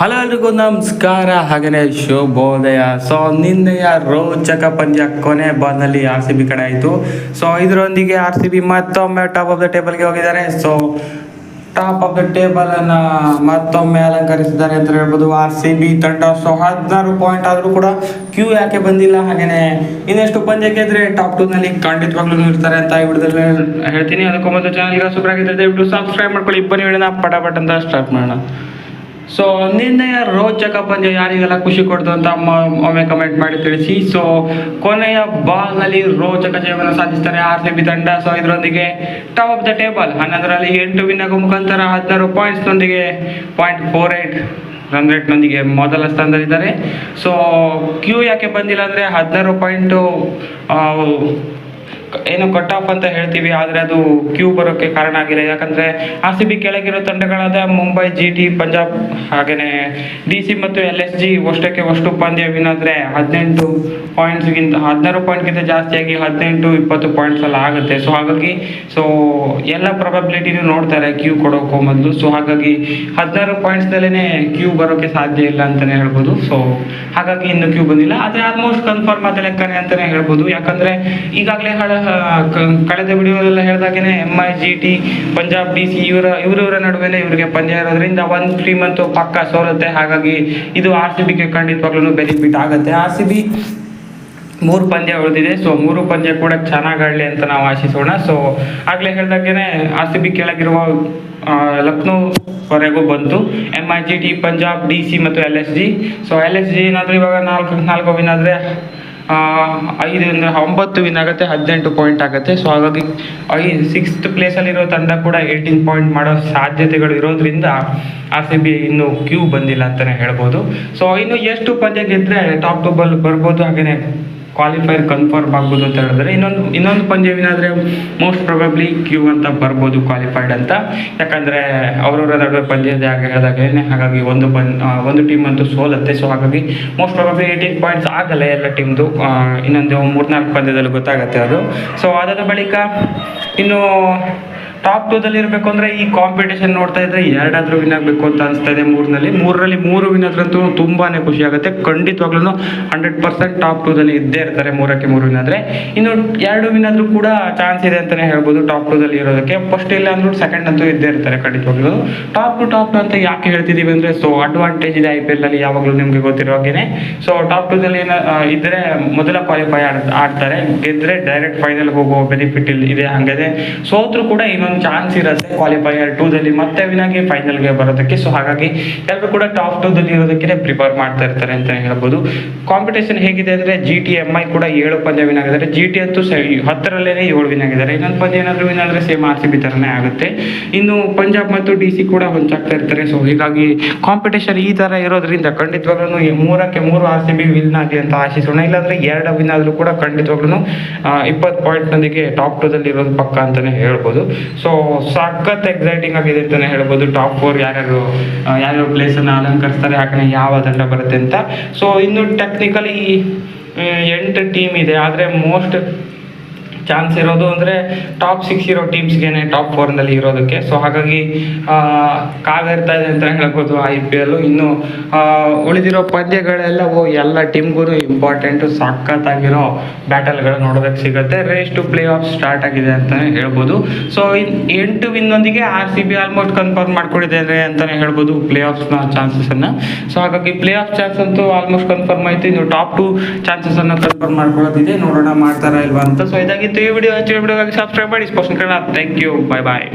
Hello ಎಲ್ರಿಗೂ ನಮಸ್ಕಾರ. ಹಾಗೆಯೇ ಶುಭೋದಯ. ಸೊ ನಿನ್ನೆಯ ರೋಚಕ ಪಂದ್ಯ ಕೊನೆ ಬಾಲ್ನಲ್ಲಿ ಆರ್ ಸಿ ಬಿ ಕಡೆ ಆಯಿತು. ಸೊ ಇದರೊಂದಿಗೆ ಆರ್ ಸಿ ಬಿ ಮತ್ತೊಮ್ಮೆ ಟಾಪ್ ಆಫ್ ದ ಟೇಬಲ್ಗೆ ಹೋಗಿದ್ದಾರೆ. So top of the table ಅನ್ನ ಮತ್ತೊಮ್ಮೆ ಅಲಂಕರಿಸಿದ್ದಾರೆ ಅಂತ ಹೇಳ್ಬೋದು. ಆರ್ ಸಿ ಬಿ ತಂಡ. ಸೊ ಹದಿನಾರು ಪಾಯಿಂಟ್ ಆದರೂ ಕೂಡ ಕ್ಯೂ ಯಾಕೆ ಬಂದಿಲ್ಲ? ಹಾಗೇನೆ ಇನ್ನೆಷ್ಟು ಪಂದ್ಯ ಇದ್ರೆ ಟಾಪ್ ಟೂ ನಲ್ಲಿ ಖಂಡಿತವಾಗ್ಲೂ ಇರ್ತಾರೆ ಅಂತ ಈ ಹೇಳ್ತೀನಿ. ಅದಕ್ಕೂ ಮೊದಲು ಸೂಪರ್ ಸಬ್ಸ್ಕ್ರೈಬ್ ಮಾಡ್ಕೊಳ್ಳಿ. ಬನ್ನಿ, ವಿಡಿಯೋನ ಪಟ ಪಟ್ ಅಂತ ಸ್ಟಾರ್ಟ್ ಮಾಡೋಣ. ಸೊ ನಿನ್ನೆಯ ರೋಚಕ ಪಂದ್ಯ ಯಾರಿಗೆಲ್ಲ ಖುಷಿ ಕೊಡ್ತು ಅಂತ ಒಮ್ಮೆ ಕಮೆಂಟ್ ಮಾಡಿ ತಿಳಿಸಿ. ಸೊ ಕೊನೆಯ ಬಾಲ್ನಲ್ಲಿ ರೋಚಕ ಜಯವನ್ನು ಸಾಧಿಸ್ತಾರೆ ಆರ್ ಸಿ ಬಿ ತಂಡ. ಸೊ ಇದರೊಂದಿಗೆ ಟಾಪ್ ಆಫ್ ದ ಟೇಬಲ್ ಹನ್ನೊಂದರಲ್ಲಿ ಎಂಟು ವಿನ್ ಆಗೋ ಮುಖಾಂತರ ಹದಿನಾರು ಪಾಯಿಂಟ್ಸ್ ನೊಂದಿಗೆ ಪಾಯಿಂಟ್ ಫೋರ್ ಏಟ್ ರನ್ ರೇಟ್ನೊಂದಿಗೆ ಮೊದಲ ಸ್ಥಾನದಲ್ಲಿದ್ದಾರೆ. ಸೊ ಕ್ಯೂ ಯಾಕೆ ಬಂದಿಲ್ಲ ಅಂದರೆ ಹದಿನಾರು ಪಾಯಿಂಟು ಏನು ಕಟ್ ಆಫ್ ಅಂತ ಹೇಳ್ತೀವಿ, ಆದರೆ ಅದು ಕ್ಯೂ ಬರೋಕ್ಕೆ ಕಾರಣ ಆಗಿಲ್ಲ. ಯಾಕಂದರೆ ಆರ್ ಸಿ ಬಿ ಕೆಳಗಿರೋ ತಂಡಗಳಾದ ಮುಂಬೈ ಜಿ ಟಿ ಪಂಜಾಬ್ ಹಾಗೆಯೇ ಡಿ ಸಿ ಮತ್ತು ಎಲ್ ಎಸ್ ಜಿ ಅಷ್ಟಕ್ಕೆ ಅಷ್ಟು ಪಂದ್ಯ ವಿನಾದರೆ ಹದಿನೆಂಟು ಪಾಯಿಂಟ್ಸ್ಗಿಂತ ಹದಿನಾರು ಪಾಯಿಂಟ್ಗಿಂತ ಜಾಸ್ತಿಯಾಗಿ ಹದಿನೆಂಟು ಇಪ್ಪತ್ತು ಪಾಯಿಂಟ್ಸ್ ಎಲ್ಲ ಆಗುತ್ತೆ. ಸೊ ಹಾಗಾಗಿ ಸೊ ಎಲ್ಲ ಪ್ರಾಬಬಿಲಿಟಿನೂ ನೋಡ್ತಾರೆ ಕ್ಯೂ ಕೊಡೋಕ್ಕೂ ಮೊದಲು. ಸೊ ಹಾಗಾಗಿ ಹದಿನಾರು ಪಾಯಿಂಟ್ಸ್ನಲ್ಲೇ ಕ್ಯೂ ಬರೋಕ್ಕೆ ಸಾಧ್ಯ ಇಲ್ಲ ಅಂತಲೇ ಹೇಳ್ಬೋದು. ಸೊ ಹಾಗಾಗಿ ಇನ್ನು ಕ್ಯೂ ಬಂದಿಲ್ಲ. ಆದರೆ ಆಲ್ಮೋಸ್ಟ್ ಕನ್ಫರ್ಮ್ ಆದ ಲೆಕ್ಕನೇ ಅಂತಲೇ ಹೇಳ್ಬೋದು. ಯಾಕಂದರೆ ಈಗಾಗಲೇ ಹಳ ಕಳೆದ ವಿಡಿಯೋದೆಲ್ಲ ಹೇಳಿದಾಗೇನೆ M I G T Punjab D C ಇವರ, ಇವರಿವರ ನಡುವೆನೇ ಇವರಿಗೆ ಪಂದ್ಯ ಇರೋದ್ರಿಂದ ಒಂದು ತ್ರೀ ಮಂತು ಪಕ್ಕ ಸೋಲುತ್ತೆ. ಹಾಗಾಗಿ ಇದು ಆರ್ ಸಿ ಬಿಗೆ ಖಂಡಿತವಾಗ್ಲೂ ಬೆನಿಫಿಟ್ ಆಗುತ್ತೆ. ಆರ್ ಸಿ ಬಿ ಮೂರು ಪಂದ್ಯ ಉಳಿದಿದೆ. ಸೊ ಮೂರು ಪಂದ್ಯ ಕೂಡ ಚೆನ್ನಾಗಿ ಆಡಲಿ ಅಂತ ನಾವು ಆಶಿಸೋಣ. ಸೊ ಆಗಲೇ ಹೇಳ್ದಾಗೇನೆ ಆರ್ ಸಿ ಬಿ ಕೆಳಗಿರುವ ಲಕ್ನೋ ವರೆಗೂ ಬಂತು. M I G T Punjab D C ಮತ್ತು L S G so L S G ಏನಾದರೂ ಇವಾಗ ನಾಲ್ಕು ನಾಲ್ಕು ವಿನ್ ಐದು ಅಂದರೆ ಒಂಬತ್ತು ವಿನ್ ಆಗುತ್ತೆ, ಹದಿನೆಂಟು ಪಾಯಿಂಟ್ ಆಗುತ್ತೆ. ಸೊ ಹಾಗಾಗಿ ಐ ಸಿಕ್ಸ್ತ್ ಪ್ಲೇಸಲ್ಲಿರೋ ತಂಡ ಕೂಡ ಏಯ್ಟೀನ್ ಪಾಯಿಂಟ್ ಮಾಡೋ ಸಾಧ್ಯತೆಗಳು ಇರೋದ್ರಿಂದ ಆರ್ ಸಿ ಬಿ ಇನ್ನು ಕ್ಯೂ ಬಂದಿಲ್ಲ ಅಂತಲೇ ಹೇಳ್ಬೋದು. ಸೊ ಇನ್ನು ಎಷ್ಟು ಪಂದ್ಯ ಗೆದ್ದರೆ ಟಾಪ್ ಟು ಬಲ್ ಬರ್ಬೋದು ಹಾಗೆಯೇ ಕ್ವಾಲಿಫೈರ್ ಕನ್ಫರ್ಮ್ ಆಗ್ಬೋದು ಅಂತ ಹೇಳಿದ್ರೆ, ಇನ್ನೊಂದು ಇನ್ನೊಂದು ಪಂದ್ಯ ಏನಾದರೆ ಮೋಸ್ಟ್ ಪ್ರೊಬಬ್ಲಿ ಕ್ಯೂ ಅಂತ ಬರ್ಬೋದು ಕ್ವಾಲಿಫೈಡ್ ಅಂತ. ಯಾಕಂದರೆ ಅವರವರ ನಡುವೆ ಪಂದ್ಯ ಏನೇ ಹಾಗಾಗಿ ಒಂದು ಪಂದ್ ಒಂದು ಟೀಮ್ ಅಂತೂ ಸೋಲತ್ತೆ. ಸೊ ಹಾಗಾಗಿ ಮೋಸ್ಟ್ ಪ್ರೊಬಬ್ಲಿ ಏಯ್ಟೀನ್ ಪಾಯಿಂಟ್ಸ್ ಆಗಲ್ಲ ಎಲ್ಲ ಟೀಮ್ದು ಇನ್ನೊಂದು ಮೂರ್ನಾಲ್ಕು ಪಂದ್ಯದಲ್ಲಿ ಗೊತ್ತಾಗುತ್ತೆ ಅದು. ಸೊ ಅದಾದ ಬಳಿಕ ಇನ್ನು ಟಾಪ್ ಟೂದಲ್ಲಿ ಇರಬೇಕು ಅಂದರೆ ಈ ಕಾಂಪಿಟೇಷನ್ ನೋಡ್ತಾ ಇದ್ರೆ ಎರಡಾದ್ರೂ ವಿನ್ ಆಗಬೇಕು ಅಂತ ಅನಿಸ್ತಾ ಇದೆ ಮೂರ್ನಲ್ಲಿ. ಮೂರರಲ್ಲಿ ಮೂರು ವಿನ್ ಆದ್ರಂತೂ ತುಂಬಾನೇ ಖುಷಿ ಆಗುತ್ತೆ. ಖಂಡಿತವಾಗ್ಲೂ ಹಂಡ್ರೆಡ್ ಪರ್ಸೆಂಟ್ ಟಾಪ್ ಟೂದಲ್ಲಿ ಇದ್ದೇ ಇರ್ತಾರೆ ಮೂರಕ್ಕೆ ಮೂರು ವಿನ್ ಆದ್ರೆ. ಇನ್ನು ಎರಡು ವಿನ್ ಆದ್ರೂ ಕೂಡ ಚಾನ್ಸ್ ಇದೆ ಅಂತಲೇ ಹೇಳ್ಬೋದು ಟಾಪ್ ಟೂದಲ್ಲಿ ಇರೋದಕ್ಕೆ. ಫಸ್ಟ್ ಇಲ್ಲ ಅಂದ್ರೂ ಸೆಕೆಂಡ್ ಅಂತೂ ಇದ್ದೇ ಇರ್ತಾರೆ ಖಂಡಿತವಾಗ್ಲೂ ಟಾಪ್ ಟು ಟಾಪ್ ಅಂತ ಯಾಕೆ ಹೇಳ್ತಿದೀವಿ ಅಂದ್ರೆ ಸೊ ಅಡ್ವಾಂಟೇಜ್ ಇದೆ ಐ ಪಿ ಎಲ್ ಅಲ್ಲಿ ಯಾವಾಗಲೂ ನಿಮಗೆ ಗೊತ್ತಿರೋ ಹಾಗೇನೆ. ಸೊ ಟಾಪ್ ಟೂದಲ್ಲಿ ಏನ ಆ, ಇದ್ರೆ ಮೊದಲ ಕ್ವಾಲಿಫೈ ಆಡ್ತಾರೆ. ಗೆದ್ರೆ ಡೈರೆಕ್ಟ್ ಫೈನಲ್ ಹೋಗೋ ಬೆನಿಫಿಟ್ ಇಲ್ಲಿ ಇದೆ ಹಾಗಾದ್ರೆ ಸೋತ್ರು ಕೂಡ ಇನ್ನೊಂದು ಚಾನ್ಸ್ ಇರುತ್ತೆ ಕ್ವಾಲಿಫೈಯರ್ ಟೂದಲ್ಲಿ ಮತ್ತೆ ವಿನಾಗಿ ಫೈನಲ್ಗೆ ಬರೋದಕ್ಕೆ. ಸೊ ಹಾಗಾಗಿ ಎಲ್ಲರೂ ಕೂಡ ಟಾಪ್ ಟೂದಲ್ಲಿ ಇರೋದಕ್ಕೆ ಪ್ರಿಪೇರ್ ಮಾಡ್ತಾ ಇರ್ತಾರೆ ಅಂತ ಹೇಳ್ಬೋದು. ಕಾಂಪಿಟೇಷನ್ ಹೇಗಿದೆ ಅಂದ್ರೆ ಜಿ ಟಿ ಎಂ ಐ ಕೂಡ ಏಳು ಪಂದ್ಯ ವಿನ್ ಆಗಿದ್ದಾರೆ. ಜಿ ಟಿ ಅಂತೂ ಹತ್ತರಲ್ಲೇ ಏಳು ವಿನ್ ಆಗಿದ್ದಾರೆ. ಇನ್ನೊಂದು ಪಂದ್ಯ ಏನಾದರೂ ವಿನ್ ಆದರೆ ಸೇಮ್ ಆರ್ ಸಿ ಬಿ ಥರನೇ ಆಗುತ್ತೆ. ಇನ್ನು ಪಂಜಾಬ್ ಮತ್ತು ಡಿ ಸಿ ಕೂಡ ಹೊಂಚಾಗ್ತಾ ಇರ್ತಾರೆ. ಸೊ ಹೀಗಾಗಿ ಕಾಂಪಿಟೇಷನ್ ಈ ಥರ ಇರೋದ್ರಿಂದ ಖಂಡಿತವಾಗ್ಲೂ ಮೂರಕ್ಕೆ ಮೂರು ಆರ್ ಸಿ ಬಿ ವಿನ್ ಆಗಲಿ ಅಂತ ಆಶಿಸೋಣ. ಇಲ್ಲಾಂದರೆ ಎರಡು ವಿನ್ ಆದರೂ ಕೂಡ ಖಂಡಿತವಾಗ್ಲೂ ಇಪ್ಪತ್ತು ಪಾಯಿಂಟ್ನೊಂದಿಗೆ ಟಾಪ್ ಟೂದಲ್ಲಿ ಇರೋದು ಪಕ್ಕ ಅಂತಲೇ ಹೇಳ್ಬೋದು. ಸೊ ಸಖತ್ ಎಕ್ಸೈಟಿಂಗ್ ಆಗಿದೆ ಅಂತಲೇ ಹೇಳ್ಬೋದು. ಟಾಪ್ ಫೋರ್ ಯಾರ್ಯಾರು ಯಾರ್ಯಾವ ಪ್ಲೇಸ್ ಪ್ಲೇಸನ್ನು ಅಲಂಕರಿಸ್ತಾರೆ ಯಾಕಂದ್ರೆ ಯಾವ ತಂಡ ಬರುತ್ತೆ ಅಂತ. ಸೊ ಇನ್ನು ಟೆಕ್ನಿಕಲಿ ಎಂಟು ಟೀಮ್ ಇದೆ. ಆದರೆ ಮೋಸ್ಟ್ ಚಾನ್ಸ್ ಇರೋದು ಅಂದರೆ ಟಾಪ್ ಸಿಕ್ಸ್ ಇರೋ ಟೀಮ್ಸ್ಗೆ ಟಾಪ್ ಫೋರ್ನಲ್ಲಿ ಇರೋದಕ್ಕೆ. ಸೊ ಹಾಗಾಗಿ ಕಾವೇರ್ತಾ ಇದೆ ಅಂತ ಹೇಳ್ಬೋದು ಐ ಪಿ ಎಲ್ ಇನ್ನು ಉಳಿದಿರೋ ಓ ಎಲ್ಲ ಟೀಮ್ಗೂ ಇಂಪಾರ್ಟೆಂಟು ಸಖತ್ತಾಗಿರೋ ಬ್ಯಾಟಲ್ಗಳು ನೋಡೋದಕ್ಕೆ ಸಿಗುತ್ತೆ. Race to playoff start ಆಗಿದೆ ಅಂತಲೇ ಹೇಳ್ಬೋದು. ಸೊ ಎಂಟು ವಿನ್ನೊಂದಿಗೆ R C B almost confirm ಮಾಡ್ಕೊಂಡಿದ್ದಾರೆ ಅಂತಲೇ ಹೇಳ್ಬೋದು ಪ್ಲೇ ಆಫ್ಸ್ನ ಚಾನ್ಸಸನ್ನು ಸೊ ಹಾಗಾಗಿ ಪ್ಲೇ ಆಫ್ ಚಾನ್ಸ್ ಅಂತೂ ಆಲ್ಮೋಸ್ಟ್ ಕನ್ಫರ್ಮ್ ಆಯಿತು. ಇನ್ನು ಟಾಪ್ ಟು ಚಾನ್ಸಸನ್ನು ಕನ್ಫರ್ಮ್ ಮಾಡ್ಕೊಳ್ಳೋದಿದೆ. ನೋಡೋಣ ಮಾಡ್ತಾರಾ ಇಲ್ವಾ ಅಂತ. ಸೊ ಇದಾಗಿತ್ತು तो व्हिडिओ व्हिडिओ सबस्क्राईब पार्टिसिपेशन करणार थँक्यू बाय बाय